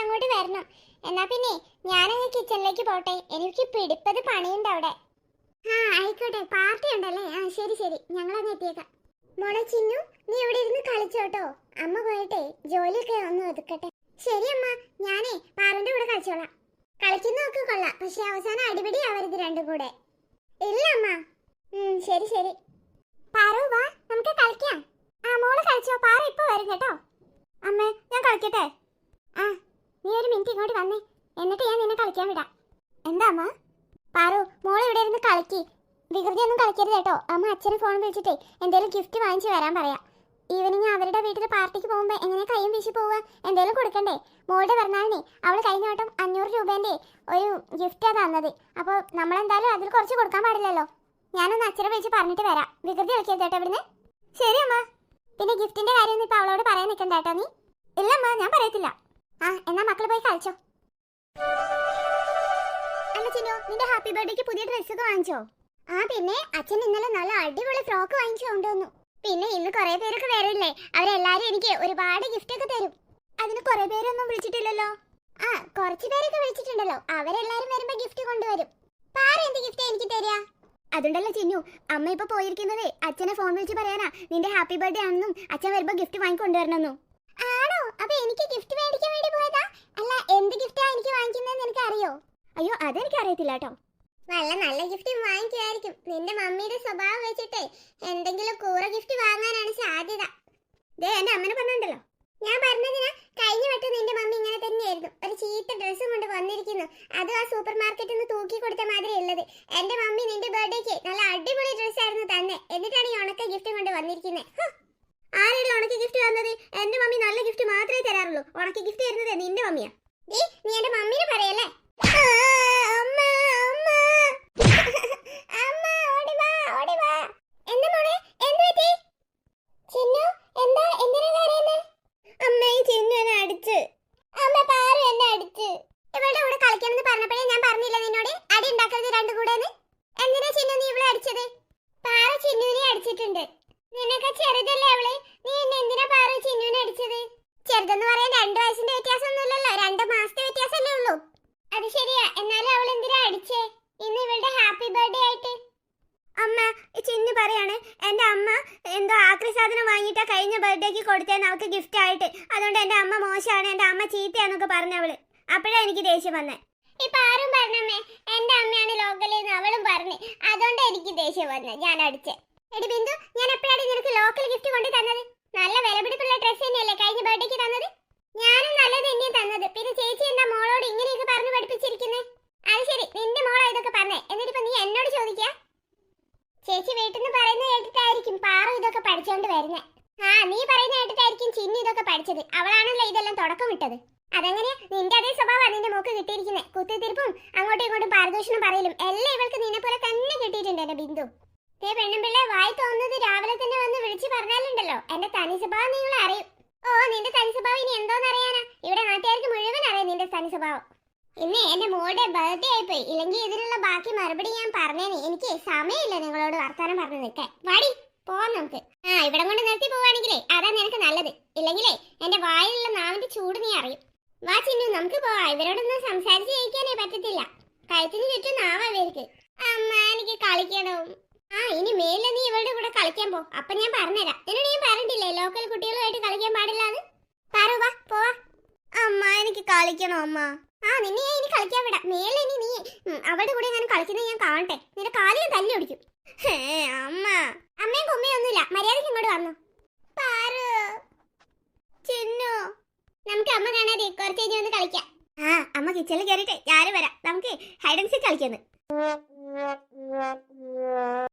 അങ്ങോട്ട് വരണം. എന്നാ പിന്നെ ഞാനങ്ങ് കിച്ചണിലേക്ക് പോട്ടെ. എനിക്ക് പിടിപ്പത് പണിയുണ്ട് അവിടെ. ആ ആയിക്കോട്ടെ. പാർട്ടി ഉണ്ടല്ലേ? ആ ശരി ശരി. ഞങ്ങൾ അങ്ങ് എത്തിയേക്കാം. മോളെ ചിന്നു നീ ഇവിടെ ഇരുന്ന് കളിച്ചോട്ടോ. അമ്മ പോയിട്ടെ ജോലിയൊക്കെ ഒന്ന് ഒതുക്കട്ടെ. ശരി അമ്മ. ഞാനേ പാറിന്റെ കൂടെ കളിച്ചോളാം. കളിക്കുന്നതൊക്കെ കൊള്ളാം. പക്ഷെ അവസാനം അടിപിടി ആവരുത് രണ്ടും കൂടെ. ഇല്ല അമ്മ. ശരി ശരി. പാറു വാ. നമുക്ക് കളിക്കാം. ആ മോൾ കളിച്ചോ. പാറ ഇപ്പൊ വരും കേട്ടോ. അമ്മേ ഞാൻ കളിക്കട്ടെ? ആ. നീ ഒരു മിനിറ്റ് ഇങ്ങോട്ട് വന്നേ. എന്നിട്ട് ഞാൻ നിന്നെ കളിക്കാൻ വിടാം. എന്താ അമ്മ? പാറു മോൾ ഇവിടെ ഇരുന്ന് കളിക്ക്. വികൃതി ഒന്നും കളിക്കരുത് കേട്ടോ. അമ്മ അച്ഛനെ ഫോൺ വിളിച്ചിട്ടേ എന്തെങ്കിലും ഗിഫ്റ്റ് വാങ്ങിച്ച് വരാൻ പറയാം. ഈവനിങ് അവരുടെ വീട്ടിൽ പാർട്ടിക്ക് പോകുമ്പോൾ എങ്ങനെ കൈയും വീശി പോവുക? എന്തേലും കൊടുക്കണ്ടേ? മോളുടെ പിറന്നാളിനെ അവൾ കഴിഞ്ഞ വട്ടം അഞ്ഞൂറ് രൂപേന്റെ ഒരു ഗിഫ്റ്റാണ് തന്നത്. അപ്പോൾ നമ്മളെന്തായാലും അതിൽ കുറച്ച് കൊടുക്കാൻ പാടില്ലല്ലോ. ഞാനൊന്ന് അച്ഛനെ വിളിച്ച് പറഞ്ഞിട്ട് വരാം. വികൃതി കളിക്കരുത് കേട്ടോ ഇവിടുന്ന്. ശരി അമ്മ. പിന്നെ ഗിഫ്റ്റിന്റെ കാര്യമൊന്നും ഇപ്പോൾ അവളോട് പറയാൻ നിൽക്കണ്ട കേട്ടോ നീ. ഇല്ലമ്മ ഞാൻ പറയത്തില്ല. ആ എന്നാ മക്കൾ പോയി കളിച്ചോ. അല്ല ചിന്നു നിന്റെ ഹാപ്പി ബർത്ത്ഡേക്ക് പുതിയ ഡ്രസ്സ് ഒക്കെ വാങ്ങിച്ചോ? ആ പിന്നെ അച്ഛൻ ഇന്നലെ നല്ല അടിപൊളി ഫ്രോക്ക് വാങ്ങിച്ചു കൊണ്ടുവന്നു പിന്നെ ഇന്ന് കുറെ പേരൊക്കെ വരില്ലേ അവരെല്ലാരും എനിക്ക് ഒരുപാട് ഗിഫ്റ്റ് ഒക്കെ തരും. അതിന് കുറെ പേരൊന്നും വിളിച്ചിട്ടില്ലല്ലോ. ആ കുറച്ച് പേരൊക്കെ വിളിച്ചിട്ടുണ്ടല്ലോ അവരെല്ലാരും വരുമ്പോ ഗിഫ്റ്റ് കൊണ്ടുവരും. പാറ എന്ത് ഗിഫ്റ്റ് എനിക്ക് തരിക അതുണ്ടല്ലോ ചിന്നു അമ്മ ഇപ്പൊ പോയിരിക്കുന്നത് അച്ഛനെ ഫോൺ വിളിച്ച് പറയാനാ നിന്റെ ഹാപ്പി ബർത്ത്ഡേ ആണെന്നും അച്ഛൻ വരുമ്പോ ഗിഫ്റ്റ് വാങ്ങിക്കൊണ്ടുവരണമെന്നും ആണോ? അപ്പൊ എനിക്ക് ഗിഫ്റ്റ് മേടിക്കാൻ വേണ്ടി പോയതാ. അല്ല എന്ത് ഗിഫ്റ്റാ എനിക്ക് വാങ്ങിക്കുന്നതെന്ന് എനിക്ക് അറിയോ അയ്യോ അതെനിക്ക് അറിയത്തില്ല കേട്ടോ. നല്ല നല്ല ഗിഫ്റ്റ് വാങ്ങിക്കുമായിരിക്കും. നിന്റെ മമ്മിയുടെ സ്വഭാവം വെച്ചിട്ടേ എന്തെങ്കിലും കൂറ ഗിഫ്റ്റ് വാങ്ങാനാണ് സാധ്യത. ദേ എന്റെ അമ്മനെ പറഞ്ഞിട്ടുണ്ടല്ലോ. ഞാൻ പറഞ്ഞതിന് കഴിഞ്ഞ വട്ടം നിന്റെ മമ്മി ഇങ്ങനെ തന്നെയായിരുന്നു. ഒരു ചീത്ത ഡ്രസ്സും കൊണ്ട് വന്നിരിക്കുന്നു. അതും ആ സൂപ്പർ മാർക്കറ്റിൽ നിന്ന് തൂക്കി കൊടുത്ത മാതിരി ഉള്ളത്. എന്റെ മമ്മി നിന്റെ ബർത്ത്ഡേക്ക് നല്ല അടിപൊളി ഡ്രസ്സായിരുന്നു തന്നെ. എന്നിട്ടാണ് ഈ ഉണക്ക ഗിഫ്റ്റ് കൊണ്ട് വന്നിരിക്കുന്നത് ആരുടെ ഉണക്ക് ഗിഫ്റ്റ് തന്നത്? എന്റെ മമ്മി നല്ല ഗിഫ്റ്റ് മാത്രമേ തരാറുള്ളൂ. ഉണക്ക് ഗിഫ്റ്റ് തരുന്നത് നിന്റെ മമ്മിയാ. നീ എന്റെ മമ്മീനെ പറയല്ലേ? അടിച്ചിട്ടുണ്ട്. ചെറുതല്ലേ അവൾ? നീ എന്നെ എന്തിനാ പാറു ചിന്നുവിനെ അടിച്ചത്? ചെറുതെന്ന് പറയാൻ രണ്ടു വയസ്സിന്റെ വ്യത്യാസമൊന്നുമില്ലല്ലോ. രണ്ട് മാസത്തെ വ്യത്യാസമല്ലേ ഉള്ളൂ. അത് ശരിയാ. എന്നാലും അവൾ എന്തിനാ അടിച്ചേ? ഇന്ന് ഇവളുടെ ഹാപ്പി ബർത്ത്ഡേ ആയിട്ട്. അമ്മ ചിന്നു പറയാണ് എന്റെ അമ്മ എന്തോ ആക്രി സാധനം വാങ്ങിയിട്ടാ കഴിഞ്ഞ ബർത്ത്ഡേക്ക് കൊടുത്തേന്ന് അവൾക്ക് ഗിഫ്റ്റ് ആയിട്ട്. അതുകൊണ്ട് എന്റെ അമ്മ മോശമാണ്. എന്റെ അമ്മ ചീത്തയാന്നൊക്കെ പറഞ്ഞവൾ. അപ്പോഴാ എനിക്ക് ദേഷ്യം വന്നേ. ഇപ്പൊ ആരും പറഞ്ഞമ്മേ എന്റെ അമ്മയാണ് ലോക്കലെന്ന് അവളും പറഞ്ഞു. അതുകൊണ്ട് എനിക്ക് ദേഷ്യം വന്നത് ഞാൻ അടിച്ചേ. എടി ബിന്ദു ഞാൻ എപ്പോഴാണ് നിനക്ക് ലോക്കൽ ഗിഫ്റ്റ് കൊണ്ട് തന്നത് നല്ല വിലപിടിപ്പുള്ള ഡ്രസ്സ് തന്നെയല്ലേ കഴിഞ്ഞ ബർത്ത്ഡേക്ക് തന്നത്? ഞാനും നല്ലത് തന്നെയാ തന്നത്. പിന്നെ ചേച്ചി എന്താ മോളോട് ഇങ്ങനെയൊക്കെ പറഞ്ഞു പഠിപ്പിച്ചിരിക്കുന്നേ? അത് ശരി നിന്റെ മോളാ ഇതൊക്കെ പറഞ്ഞേ. എന്നിട്ടിപ്പോ നീ എന്നോട് ചോദിക്കാ? ചേച്ചി വീട്ടിൽ നിന്ന് പറയുന്നത് കേട്ടിട്ടായിരിക്കും പാറു ഇതൊക്കെ പഠിച്ചോണ്ട് വരുന്നേ. ആ നീ പറയുന്ന കേട്ടിട്ടായിരിക്കും ചിന്നു ഇതൊക്കെ പഠിച്ചത്. അവളാണല്ലോ ഇതെല്ലാം തുടക്കം വിട്ടത്. അതെങ്ങനെ നിന്റെ അതേ സ്വഭാവമാണ് നിന്റെ മോക്ക് കിട്ടിയിരിക്കുന്നത് കുത്തിത്തിരിപ്പും അങ്ങോട്ടും ഇങ്ങോട്ടും പാരദൂഷണം പറയലും എല്ലാം ഇവൾക്ക് നിന്നെ പോലെ തന്നെ കിട്ടിയിട്ടുണ്ട് എന്റെ ബിന്ദു. ദേ പെണ്ണുമ്പിള്ള വായി തോന്നുന്നത് രാവിലെ തന്നെ വന്ന് വിളിച്ചു പറഞ്ഞാലുണ്ടല്ലോ. എന്റെ തനി സ്വഭാവം നിങ്ങൾ അറിയും. ഓ നിന്റെ തനി സ്വഭാവം ഇനി എന്തോന്നറിയാനാ ഇവിടെ നാട്ടുകാർക്ക് മുഴുവൻ അറിയാം നിന്റെ തനി സ്വഭാവം. ഇന്ന് എന്റെ മോളുടെ ബർത്ത്ഡേ ആയിപ്പോയി. ഇല്ലെങ്കിൽ ഇതിനുള്ള ബാക്കി മറുപടി ഞാൻ പറഞ്ഞേനെ. എനിക്ക് സമയമില്ല നിങ്ങളോട് വർത്താനം പറഞ്ഞു നിൽക്കാൻ. വാടി പോവാം നമുക്ക്. ആ ഇവിടെ കൊണ്ട് നിർത്തി പോവാണെങ്കിലേ അതാ നിനക്ക് നല്ലത്. ഇല്ലെങ്കിലേ എന്റെ വായിലുള്ള നാവിന്റെ ചൂട് നീ അറിയും. വാ ചിന്നു നമുക്ക് പോവാം. ഇവരോടൊന്നും സംസാരിച്ച് ജയിക്കാനേ പറ്റത്തില്ല. കഴുത്തിന് ചുറ്റും നാവാ ഇവർക്ക്. അമ്മ എനിക്ക് കളിക്കണം. ആ ഇനി മേലെ നീ ഇവളുടെ കൂടെ കളിക്കാൻ പോ. അപ്പൊ ഞാൻ പറഞ്ഞുതരാം. എന്നോട് ഞാൻ പറഞ്ഞിട്ടില്ലേ ലോക്കൽ കുട്ടികളുമായിട്ട് കളിക്കാൻ പാടില്ലാന്ന് അത് വാ പോവാ. അമ്മ എനിക്ക് കളിക്കണം അമ്മ. ആ നിന്നെ ഞാൻ ഇനി കളിക്കാൻ വിടാം. മേലെ ഇനി നീ ഉം, അവളുടെ കൂടെ ഞാൻ കളിക്കുന്നത് ഞാൻ കാണട്ടെ. നിന്റെ കാലിൽ തല്ലി ഒടിക്കും ഹേ, അമ്മ. അമ്മയും കൊമ്മയും ഒന്നുമില്ല. മര്യാദയ്ക്ക് ഇങ്ങോട്ട് വന്നു. പാറു. ചിന്നു. നമുക്ക് അമ്മ കാണാതെ കുറച്ച് കഴിഞ്ഞ് വന്ന് കളിക്കാം. ആ അമ്മ കിച്ചണിൽ കയറിട്ടെ ഞാനും വരാം. നമുക്ക് ഹൈഡൻസി കളിക്കുന്നു.